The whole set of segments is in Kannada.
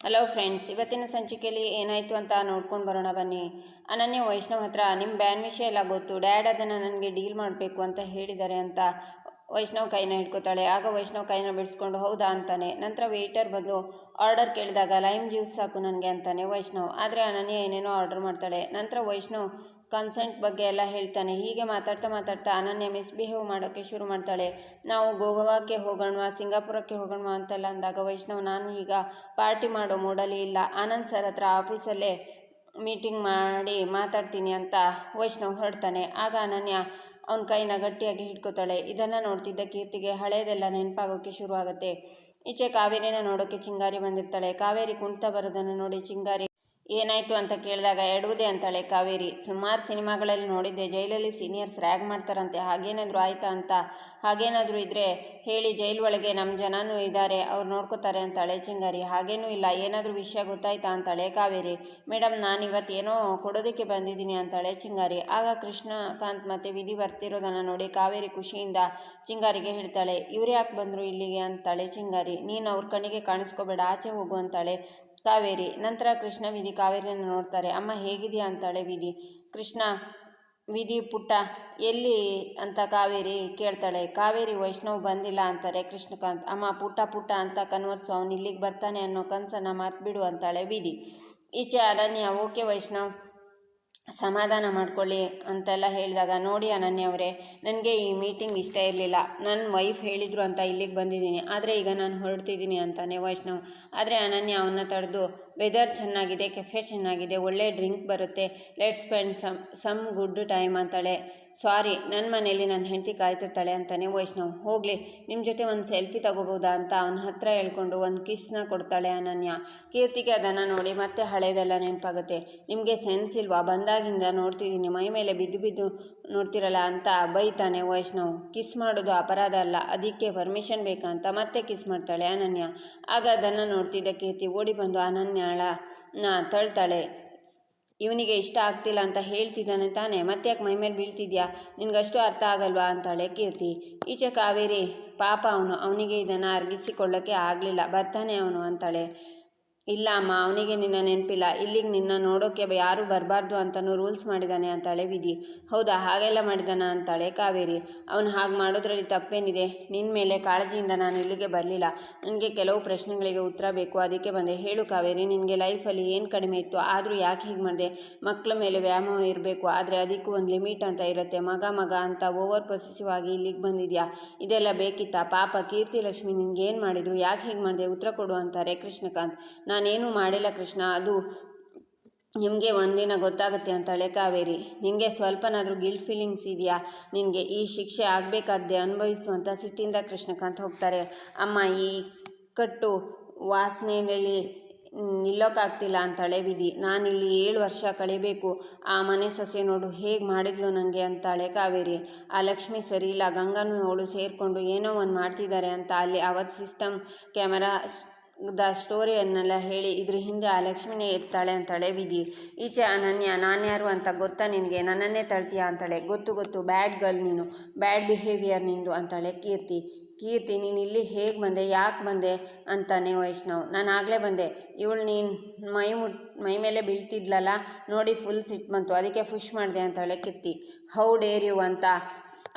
ಹಲೋ ಫ್ರೆಂಡ್ಸ್ ಇವತ್ತಿನ ಸಂಚಿಕೆಯಲ್ಲಿ ಏನಾಯಿತು ಅಂತ ನೋಡ್ಕೊಂಡು ಬರೋಣ ಬನ್ನಿ. ಅನನ್ಯ ವೈಷ್ಣವ್ ಹತ್ರ ನಿಮ್ಮ ಬ್ಯಾನ್ ವಿಷಯ ಎಲ್ಲ ಗೊತ್ತು. ಡ್ಯಾಡ್ ಅದನ್ನು ನನಗೆ ಡೀಲ್ ಮಾಡಬೇಕು ಅಂತ ಹೇಳಿದ್ದಾರೆ ಅಂತ ವೈಷ್ಣವ್ ಕೈನ ಹಿಡ್ಕೋತಾಳೆ. ಆಗ ವೈಷ್ಣವ್ ಕೈನ ಬಿಡಿಸ್ಕೊಂಡು, ಹೌದಾ? ಅಂತಾನೆ. ನಂತರ ವೇಟರ್ ಬಂದು ಆರ್ಡರ್ ಕೇಳಿದಾಗ ಲೈಮ್ ಜ್ಯೂಸ್ ಸಾಕು ನನಗೆ ಅಂತಾನೆ ವೈಷ್ಣವ್. ಆದರೆ ಅನನ್ಯ ಏನೇನೋ ಆರ್ಡರ್ ಮಾಡ್ತಾಳೆ. ನಂತರ ವೈಷ್ಣವ್ ಕನ್ಸೆಂಟ್ ಬಗ್ಗೆ ಎಲ್ಲ ಹೇಳ್ತಾನೆ. ಹೀಗೆ ಮಾತಾಡ್ತಾ ಮಾತಾಡ್ತಾ ಅನನ್ಯ ಮಿಸ್ಬಿಹೇವ್ ಮಾಡೋಕ್ಕೆ ಶುರು ಮಾಡ್ತಾಳೆ. ನಾವು ಗೋವಾಕ್ಕೆ ಹೋಗೋಣ ಸಿಂಗಾಪುರಕ್ಕೆ ಹೋಗೋಣ ಅಂತೆಲ್ಲ ಅಂದಾಗ ವೈಷ್ಣವ್, ನಾನು ಈಗ ಪಾರ್ಟಿ ಮಾಡೋ ಮೂಡಲಿ ಇಲ್ಲ. ಆನಂದ್ ಸರ್ ಹತ್ರ ಆಫೀಸಲ್ಲೇ ಮೀಟಿಂಗ್ ಮಾಡಿ ಮಾತಾಡ್ತೀನಿ ಅಂತ ವೈಷ್ಣವ್ ಹೊರಡ್ತಾನೆ. ಆಗ ಅನನ್ಯ ಅವನ ಕೈನ ಗಟ್ಟಿಯಾಗಿ ಹಿಡ್ಕೋತಾಳೆ. ಇದನ್ನು ನೋಡ್ತಿದ್ದ ಕೀರ್ತಿಗೆ ಹಳೇದೆಲ್ಲ ನೆನಪಾಗೋಕ್ಕೆ ಶುರುವಾಗುತ್ತೆ. ಈಚೆ ಕಾವೇರಿನ ನೋಡೋಕ್ಕೆ ಚಿಂಗಾರಿ ಬಂದಿರ್ತಾಳೆ. ಕಾವೇರಿ ಕುಣ್ತಾ ಬರೋದನ್ನು ನೋಡಿ ಚಿಂಗಾರಿ ಏನಾಯಿತು ಅಂತ ಕೇಳಿದಾಗ ಎಡುವುದೇ ಅಂತಾಳೆ ಕಾವೇರಿ. ಸುಮಾರು ಸಿನಿಮಾಗಳಲ್ಲಿ ನೋಡಿದ್ದೆ, ಜೈಲಲ್ಲಿ ಸೀನಿಯರ್ಸ್ ರ್ಯಾಗ್ ಮಾಡ್ತಾರಂತೆ, ಹಾಗೇನಾದರೂ ಆಯಿತಾ ಅಂತ. ಹಾಗೇನಾದರೂ ಇದ್ದರೆ ಹೇಳಿ, ಜೈಲ್ ಒಳಗೆ ನಮ್ಮ ಜನನೂ ಇದ್ದಾರೆ ಅವ್ರು ನೋಡ್ಕೋತಾರೆ ಅಂತಾಳೆ ಚಿಂಗಾರಿ. ಹಾಗೇನೂ ಇಲ್ಲ, ಏನಾದರೂ ವಿಷಯ ಗೊತ್ತಾಯ್ತಾ? ಅಂತಾಳೆ ಕಾವೇರಿ. ಮೇಡಮ್ ನಾನು ಇವತ್ತು ಏನೋ ಕೊಡೋದಕ್ಕೆ ಬಂದಿದ್ದೀನಿ ಅಂತಾಳೆ ಚಿಂಗಾರಿ. ಆಗ ಕೃಷ್ಣಕಾಂತ್ ಮತ್ತು ವಿಧಿ ಬರ್ತಿರೋದನ್ನು ನೋಡಿ ಕಾವೇರಿ ಖುಷಿಯಿಂದ ಚಿಂಗಾರಿಗೆ ಹೇಳ್ತಾಳೆ, ಇವ್ರು ಯಾಕೆ ಬಂದರು ಇಲ್ಲಿಗೆ? ಅಂತಾಳೆ ಚಿಂಗಾರಿ. ನೀನು ಅವ್ರ ಕಣ್ಣಿಗೆ ಕಾಣಿಸ್ಕೋಬೇಡ, ಆಚೆ ಹೋಗು ಅಂತಾಳೆ ಕಾವೇರಿ. ನಂತರ ಕೃಷ್ಣ ವಿಧಿ ಕಾವೇರಿಯನ್ನು ನೋಡ್ತಾರೆ. ಅಮ್ಮ ಹೇಗಿದೆಯಾ ಅಂತಾಳೆ ವಿಧಿ. ಕೃಷ್ಣ ವಿಧಿ ಪುಟ್ಟ ಎಲ್ಲಿ ಅಂತ ಕಾವೇರಿ ಕೇಳ್ತಾಳೆ. ಕಾವೇರಿ ವೈಷ್ಣವ್ ಬಂದಿಲ್ಲ ಅಂತಾರೆ ಕೃಷ್ಣಕಾಂತ್. ಅಮ್ಮ ಪುಟ್ಟ ಪುಟ್ಟ ಅಂತ ಕನ್ವರ್ಸು ಅವನು ಇಲ್ಲಿಗೆ ಬರ್ತಾನೆ ಅನ್ನೋ ಕನಸನ್ನು ಮರ್ತ್ಬಿಡು ಅಂತಾಳೆ ವಿಧಿ. ಈಚೆ ಅನನ್ಯ ಓಕೆ ವೈಷ್ಣವ್. ಸಮಾಧಾನ ಮಾಡ್ಕೊಳ್ಳಿ ಅಂತೆಲ್ಲ ಹೇಳಿದಾಗ, ನೋಡಿ ಅನನ್ಯ ಅವರೇ, ನನಗೆ ಈ ಮೀಟಿಂಗ್ ಇಷ್ಟ ಇರಲಿಲ್ಲ. ನನ್ನ ವೈಫ್ ಹೇಳಿದರು ಅಂತ ಇಲ್ಲಿಗೆ ಬಂದಿದ್ದೀನಿ. ಆದರೆ ಈಗ ನಾನು ಹೊರಡ್ತಿದ್ದೀನಿ ಅಂತಾನೆ ವೈಷ್ಣವ್. ಆದರೆ ಅನನ್ಯ ಅವನ್ನ ತಡೆದು ವೆದರ್ ಚೆನ್ನಾಗಿದೆ ಕೆಫೆ ಚೆನ್ನಾಗಿದೆ, ಒಳ್ಳೆ ಡ್ರಿಂಕ್ ಬರುತ್ತೆ. Let's spend some some good time ಅಂತಾಳೆ. ಸಾರಿ ನನ್ನ ಮನೇಲಿ ನನ್ನ ಹೆಂಡತಿ ಕಾಯ್ತಿರ್ತಾಳೆ ಅಂತಾನೆ ವೈಷ್ಣವ್. ಹೋಗಲಿ ನಿಮ್ಮ ಜೊತೆ ಒಂದು ಸೆಲ್ಫಿ ತಗೋಬೋದಾ ಅಂತ ಅವನ ಹತ್ರ ಹೇಳ್ಕೊಂಡು ಒಂದು ಕಿಸ್ನ ಕೊಡ್ತಾಳೆ ಅನನ್ಯ. ಕೀರ್ತಿಗೆ ಅದನ್ನು ನೋಡಿ ಮತ್ತೆ ಹಳೆಯದೆಲ್ಲ ನೆನಪಾಗುತ್ತೆ. ನಿಮಗೆ ಸೆನ್ಸ್ ಇಲ್ವಾ? ಬಂದಾಗಿಂದ ನೋಡ್ತಿದ್ದೀನಿ ಮೈ ಮೇಲೆ ಬಿದ್ದು ಬಿದ್ದು ನೋಡ್ತಿರಲ್ಲ ಅಂತ ಬೈತಾನೆ ವೈಷ್ಣವ್. ಕಿಸ್ ಮಾಡೋದು ಅಪರಾಧ ಅಲ್ಲ, ಅದಕ್ಕೆ ಪರ್ಮಿಷನ್ ಅಂತ ಮತ್ತೆ ಕಿಸ್ ಮಾಡ್ತಾಳೆ ಅನನ್ಯ. ಆಗ ಅದನ್ನು ನೋಡ್ತಿದ್ದ ಕೀರ್ತಿ ಓಡಿ ಬಂದು ಅನನ್ಯಾಳ ನಾ ತಳ್ತಾಳೆ. ಇವನಿಗೆ ಇಷ್ಟ ಆಗ್ತಿಲ್ಲ ಅಂತ ಹೇಳ್ತಿದ್ದಾನೆ ತಾನೇ. ಮತ್ತೆ ಯಾಕೆ ಮೈಮೇಲೆ ಬೀಳ್ತಿದ್ಯಾ? ನಿನಗಷ್ಟು ಅರ್ಥ ಆಗಲ್ವಾ? ಅಂತಾಳೆ ಕೀರ್ತಿ. ಈಚೆ ಕಾವೇರಿ, ಪಾಪ ಅವನು. ಅವನಿಗೆ ಇದನ್ನು ಅರ್ಗಿಸಿಕೊಳ್ಳೋಕ್ಕೆ ಆಗಲಿಲ್ಲ. ಬರ್ತಾನೆ ಅವನು, ಅಂತಾಳೆ. ಇಲ್ಲ ಅಮ್ಮ, ಅವನಿಗೆ ನಿನ್ನ ನೆನಪಿಲ್ಲ. ಇಲ್ಲಿಗೆ ನಿನ್ನ ನೋಡೋಕ್ಕೆ ಯಾರೂ ಬರಬಾರ್ದು ಅಂತಲೂ ರೂಲ್ಸ್ ಮಾಡಿದ್ದಾನೆ ಅಂತಾಳೆ ವಿಧಿ. ಹೌದಾ, ಹಾಗೆಲ್ಲ ಮಾಡಿದಾನ ಅಂತಾಳೆ ಕಾವೇರಿ. ಅವನು ಹಾಗೆ ಮಾಡೋದ್ರಲ್ಲಿ ತಪ್ಪೇನಿದೆ. ನಿನ್ನ ಮೇಲೆ ಕಾಳಜಿಯಿಂದ ನಾನು ಇಲ್ಲಿಗೆ ಬರಲಿಲ್ಲ. ನನಗೆ ಕೆಲವು ಪ್ರಶ್ನೆಗಳಿಗೆ ಉತ್ತರ ಬೇಕು. ಅದಕ್ಕೆ ಬಂದೆ. ಹೇಳು ಕಾವೇರಿ, ನಿನಗೆ ಲೈಫಲ್ಲಿ ಏನು ಕಡಿಮೆ ಇತ್ತು? ಆದರೂ ಯಾಕೆ ಹೀಗೆ ಮಾಡಿದೆ? ಮಕ್ಕಳ ಮೇಲೆ ವ್ಯಾಯಾಮ ಇರಬೇಕು. ಆದರೆ ಅದಕ್ಕೂ ಒಂದು ಲಿಮಿಟ್ ಅಂತ ಇರುತ್ತೆ. ಮಗ ಮಗ ಅಂತ ಓವರ್ ಪೊಸೆಸಿವ್ ಆಗಿ ಇಲ್ಲಿಗೆ ಬಂದಿದ್ಯಾ? ಇದೆಲ್ಲ ಬೇಕಿತ್ತಾ? ಪಾಪ ಕೀರ್ತಿ ಲಕ್ಷ್ಮಿ ನಿನ್ಗೇನು ಮಾಡಿದ್ರು? ಯಾಕೆ ಹೀಗೆ ಮಾಡಿದೆ? ಉತ್ತರ ಕೊಡು ಅಂತಾರೆ ಕೃಷ್ಣಕಾಂತ್. ನಾನೇನು ಮಾಡಿಲ್ಲ ಕೃಷ್ಣ. ಅದು ನಿಮಗೆ ಒಂದಿನ ಗೊತ್ತಾಗುತ್ತೆ ಅಂತಾಳೆ ಕಾವೇರಿ. ನಿನಗೆ ಸ್ವಲ್ಪನಾದರೂ ಗಿಲ್ಟ್ ಫೀಲಿಂಗ್ಸ್ ಇದೆಯಾ? ನಿನಗೆ ಈ ಶಿಕ್ಷೆ ಆಗಬೇಕಾದ್ದೆ ಅನುಭವಿಸುವಂಥ ಸಿಟ್ಟಿಂದ ಕೃಷ್ಣಕಾಂತ್ ಹೋಗ್ತಾರೆ. ಅಮ್ಮ, ಈ ಕಟ್ಟು ವಾಸನೆಯಲ್ಲಿ ನಿಲ್ಲೋಕ್ಕಾಗ್ತಿಲ್ಲ ಅಂತಾಳೆ ವಿಧಿ. ನಾನಿಲ್ಲಿ ಏಳು ವರ್ಷ ಕಳಿಬೇಕು. ಆ ಮನೆ ಸೊಸೆ ನೋಡು ಹೇಗೆ ಮಾಡಿದ್ಲು ನನಗೆ ಅಂತಾಳೆ ಕಾವೇರಿ. ಆ ಲಕ್ಷ್ಮಿ ಸರಿ ಇಲ್ಲ, ಗಂಗನೂ ಅವಳು ಸೇರಿಕೊಂಡು ಏನೋ ಒಂದು ಮಾಡ್ತಿದ್ದಾರೆ ಅಂತ ಅಲ್ಲಿ ಅವತ್ತು ಸಿಸ್ಟಮ್ ಕ್ಯಾಮರಾ ದ ಸ್ಟೋರಿಯನ್ನೆಲ್ಲ ಹೇಳಿ ಇದ್ರ ಹಿಂದೆ ಆ ಲಕ್ಷ್ಮಿನೇ ಇರ್ತಾಳೆ ಅಂತಾಳೆ ವಿಧಿ ಈಚೆ ಅನನ್ಯ ನಾನ್ಯಾರು ಅಂತ ಗೊತ್ತಾ ನಿನಗೆ? ನನ್ನನ್ನೇ ತಳ್ತೀಯ ಅಂತಾಳೆ. ಗೊತ್ತು ಗೊತ್ತು. ಬ್ಯಾಡ್ ಗರ್ಲ್ ನೀನು. ಬ್ಯಾಡ್ ಬಿಹೇವಿಯರ್ ನಿಂದು ಅಂತಾಳೆ ಕೀರ್ತಿ. ಕೀರ್ತಿ, ನೀನು ಇಲ್ಲಿ ಹೇಗೆ ಬಂದೆ? ಯಾಕೆ ಬಂದೆ? ಅಂತಾನೆ ವೈಷ್ಣವ್. ನಾನು ಆಗಲೇ ಬಂದೆ. ಇವಳು ನೀನು ಮೈ ಮುಟ್, ಮೈ ಮೇಲೆ ಬೀಳ್ತಿದ್ಲಲ್ಲ? ನೋಡಿ ಫುಲ್ ಸಿಟ್ಟು ಬಂತು. ಅದಕ್ಕೆ ಫುಷ್ ಮಾಡಿದೆ ಅಂತಾಳೆ ಕೀರ್ತಿ. ಹೌ ಡೇರ್ ಯು ಅಂತ.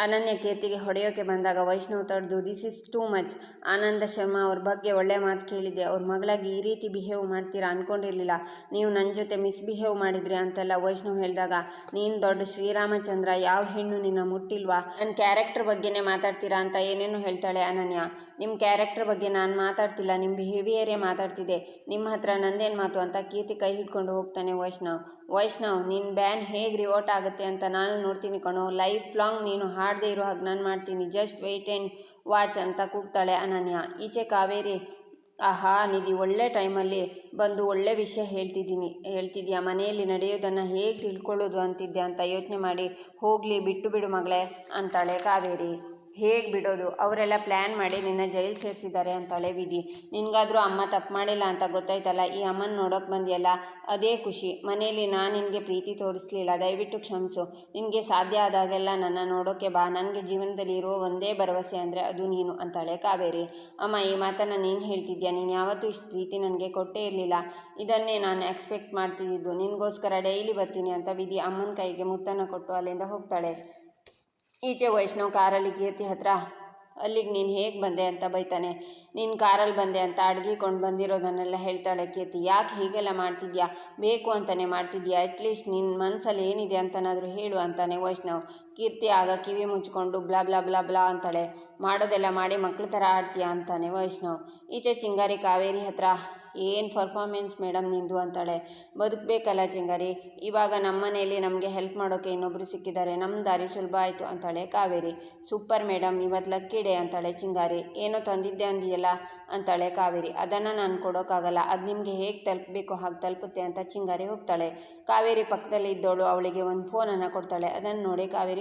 ಅನನ್ಯ ಕೀರ್ತಿಗೆ ಹೊಡೆಯೋಕೆ ಬಂದಾಗ ವೈಷ್ಣವ್ ತಡೆದು this is too much Ananda Sharma ಅವ್ರ ಬಗ್ಗೆ ಒಳ್ಳೆ ಮಾತು ಕೇಳಿದೆ ಅವ್ರ ಮಗಳಾಗಿ ಈ ರೀತಿ ಬಿಹೇವ್ ಮಾಡ್ತೀರಾ ಅಂದ್ಕೊಂಡಿರಲಿಲ್ಲ ನೀವು ನನ್ನ ಜೊತೆ ಮಿಸ್ಬಿಹೇವ್ ಮಾಡಿದ್ರಿ ಅಂತೆಲ್ಲ ವೈಷ್ಣವ್ ಹೇಳಿದಾಗ, ನೀನು ದೊಡ್ಡ ಶ್ರೀರಾಮಚಂದ್ರ, ಯಾವ ಹೆಣ್ಣು ನಿನ್ನ ಮುಟ್ಟಿಲ್ವಾ? ನನ್ನ ಕ್ಯಾರೆಕ್ಟರ್ ಬಗ್ಗೆನೇ ಮಾತಾಡ್ತೀರಾ ಅಂತ ಏನೇನು ಹೇಳ್ತಾಳೆ ಅನನ್ಯ. ನಿಮ್ಮ ಕ್ಯಾರೆಕ್ಟರ್ ಬಗ್ಗೆ ನಾನು ಮಾತಾಡ್ತಿಲ್ಲ ನಿಮ್ಮ ಬಿಹೇವಿಯರೇ ಮಾತಾಡ್ತಿದೆ. ನಿಮ್ಮ ಹತ್ರ ನಂದೇನು ಮಾತು ಅಂತ ಕೀರ್ತಿ ಕೈ ಹಿಡ್ಕೊಂಡು ಹೋಗ್ತಾನೆ ವೈಷ್ಣವ್. ವೈಷ್ಣವ್ ನಿನ್ನ ಬ್ಯಾನ್ ಹೇಗೆ ರಿವೋಟ್ ಆಗುತ್ತೆ ಅಂತ ನಾನು ನೋಡ್ತೀನಿ ಕಣೋ. ಲೈಫ್ ಲಾಂಗ್ ನೀನು ಹಾಡದೇ ಇರೋ ಹಾಗೆ ನಾನು ಮಾಡ್ತೀನಿ. ಜಸ್ಟ್ ವೆಯ್ಟ್ ಆ್ಯಂಡ್ ವಾಚ್ ಅಂತ ಕೂಗ್ತಾಳೆ ಅನನ್ಯ. ಈಚೆ ಕಾವೇರಿ, ಆಹಾ, ನಿಧಿ ಒಳ್ಳೆ ಟೈಮಲ್ಲಿ ಬಂದು ಒಳ್ಳೆ ವಿಷಯ ಹೇಳ್ತಿದ್ದೀನಿ. ಹೇಳ್ತಿದ್ಯಾ? ಮನೆಯಲ್ಲಿ ನಡೆಯೋದನ್ನು ಹೇಗೆ ತಿಳ್ಕೊಳ್ಳೋದು ಅಂತಿದ್ದೆ ಅಂತ ಯೋಚನೆ ಮಾಡಿ, ಹೋಗಲಿ, ಬಿಟ್ಟು ಬಿಡು ಮಗಳೇ, ಅಂತಾಳೆ ಕಾವೇರಿ. ಹೇಗೆ ಬಿಡೋದು? ಅವರೆಲ್ಲ ಪ್ಲ್ಯಾನ್ ಮಾಡಿ ನಿನ್ನ ಜೈಲು ಸೇರಿಸಿದ್ದಾರೆ ಅಂತಾಳೆ ವಿಧಿ ನಿನಗಾದರೂ ಅಮ್ಮ ತಪ್ಪು ಮಾಡಿಲ್ಲ ಅಂತ ಗೊತ್ತಾಯ್ತಲ್ಲ? ಈ ಅಮ್ಮನ ನೋಡೋಕೆ ಬಂದಿಯಲ್ಲ? ಅದೇ ಖುಷಿ. ಮನೆಯಲ್ಲಿ ನಾನು ನಿನಗೆ ಪ್ರೀತಿ ತೋರಿಸ್ಲಿಲ್ಲ. ದಯವಿಟ್ಟು ಕ್ಷಮಿಸು. ನಿನಗೆ ಸಾಧ್ಯ ಆದಾಗೆಲ್ಲ ನನ್ನ ನೋಡೋಕ್ಕೆ ಬಾ. ನನಗೆ ಜೀವನದಲ್ಲಿ ಇರೋ ಒಂದೇ ಭರವಸೆ ಅಂದರೆ ಅದು ನೀನು ಅಂತಾಳೆ ಕಾವೇರಿ. ಅಮ್ಮ, ಈ ಮಾತನ್ನು ನೀನು ಹೇಳ್ತಿದ್ಯಾ? ನೀನು ಯಾವತ್ತೂ ಇಷ್ಟು ಪ್ರೀತಿ ನನಗೆ ಕೊಟ್ಟೇ ಇರಲಿಲ್ಲ. ಇದನ್ನೇ ನಾನು ಎಕ್ಸ್ಪೆಕ್ಟ್ ಮಾಡ್ತಿದ್ದು. ನಿನಗೋಸ್ಕರ ಡೈಲಿ ಬರ್ತೀನಿ ಅಂತ ವಿಧಿ ಅಮ್ಮನ ಕೈಗೆ ಮುತ್ತನ್ನು ಕೊಟ್ಟು ಅಲ್ಲಿಂದ ಹೋಗ್ತಾಳೆ. ಈಚೆ ವೈಷ್ಣವ್ ಕಾರಲ್ಲಿ ಕೀರ್ತಿ ಹತ್ರ, ಅಲ್ಲಿಗೆ ನೀನು ಹೇಗೆ ಬಂದೆ ಅಂತ ಬೈತಾನೆ. ನೀನು ಕಾರಲ್ಲಿ ಬಂದೆ ಅಂತ ಅಡ್ಗಿಕೊಂಡು ಬಂದಿರೋದನ್ನೆಲ್ಲ ಹೇಳ್ತಾಳೆ ಕೀರ್ತಿ. ಯಾಕೆ ಹೀಗೆಲ್ಲ ಮಾಡ್ತಿದ್ಯಾ? ಬೇಕು ಅಂತಲೇ ಮಾಡ್ತಿದ್ಯಾ? ಅಟ್ಲೀಸ್ಟ್ ನಿನ್ನ ಮನಸ್ಸಲ್ಲಿ ಏನಿದೆ ಅಂತನಾದರೂ ಹೇಳು ಅಂತಾನೆ ವೈಷ್ಣವ್. ಕೀರ್ತಿ ಆಗ ಕಿವಿ ಮುಚ್ಕೊಂಡು ಬ್ಲಾ ಬ್ಲಾ ಬ್ಲಾ ಬ್ಲಾ ಅಂತಾಳೆ. ಮಾಡೋದೆಲ್ಲ ಮಾಡಿ ಮಕ್ಳ ಥರ ಆಡ್ತೀಯ ಅಂತಾನೆ ವೈಷ್ಣವ್. ಈಚೆ ಚಿಂಗಾರಿ ಕಾವೇರಿ ಹತ್ರ ಏನು ಪರ್ಫಾರ್ಮೆನ್ಸ್ ಮೇಡಮ್ ನಿಂದು ಅಂತಾಳೆ. ಬದುಕಬೇಕಲ್ಲ ಚಿಂಗಾರಿ, ಇವಾಗ ನಮ್ಮ ಮನೆಯಲ್ಲಿ ನಮಗೆ ಹೆಲ್ಪ್ ಮಾಡೋಕ್ಕೆ ಇನ್ನೊಬ್ಬರು ಸಿಕ್ಕಿದ್ದಾರೆ. ನಮ್ಮ ದಾರಿ ಸುಲಭ ಆಯಿತು ಅಂತಾಳೆ ಕಾವೇರಿ. ಸೂಪರ್ ಮೇಡಮ್ ಇವತ್ತು ಲಕ್ಕಿಡೆ ಅಂತಾಳೆ ಚಿಂಗಾರಿ. ಏನೋ ತಂದಿದ್ದೆ ಅಂದಿಯಲ್ಲ ಅಂತಾಳೆ ಕಾವೇರಿ. ಅದನ್ನು ನಾನು ಕೊಡೋಕ್ಕಾಗಲ್ಲ ಅದು ನಿಮಗೆ ಹೇಗೆ ತಲುಪಬೇಕು ಹಾಗೆ ತಲುಪುತ್ತೆ ಅಂತ ಚಿಂಗಾರಿ ಹೋಗ್ತಾಳೆ. ಕಾವೇರಿ ಪಕ್ಕದಲ್ಲಿ ಇದ್ದವಳು ಅವಳಿಗೆ ಒಂದು ಫೋನನ್ನು ಕೊಡ್ತಾಳೆ. ಅದನ್ನು ನೋಡಿ ಕಾವೇರಿ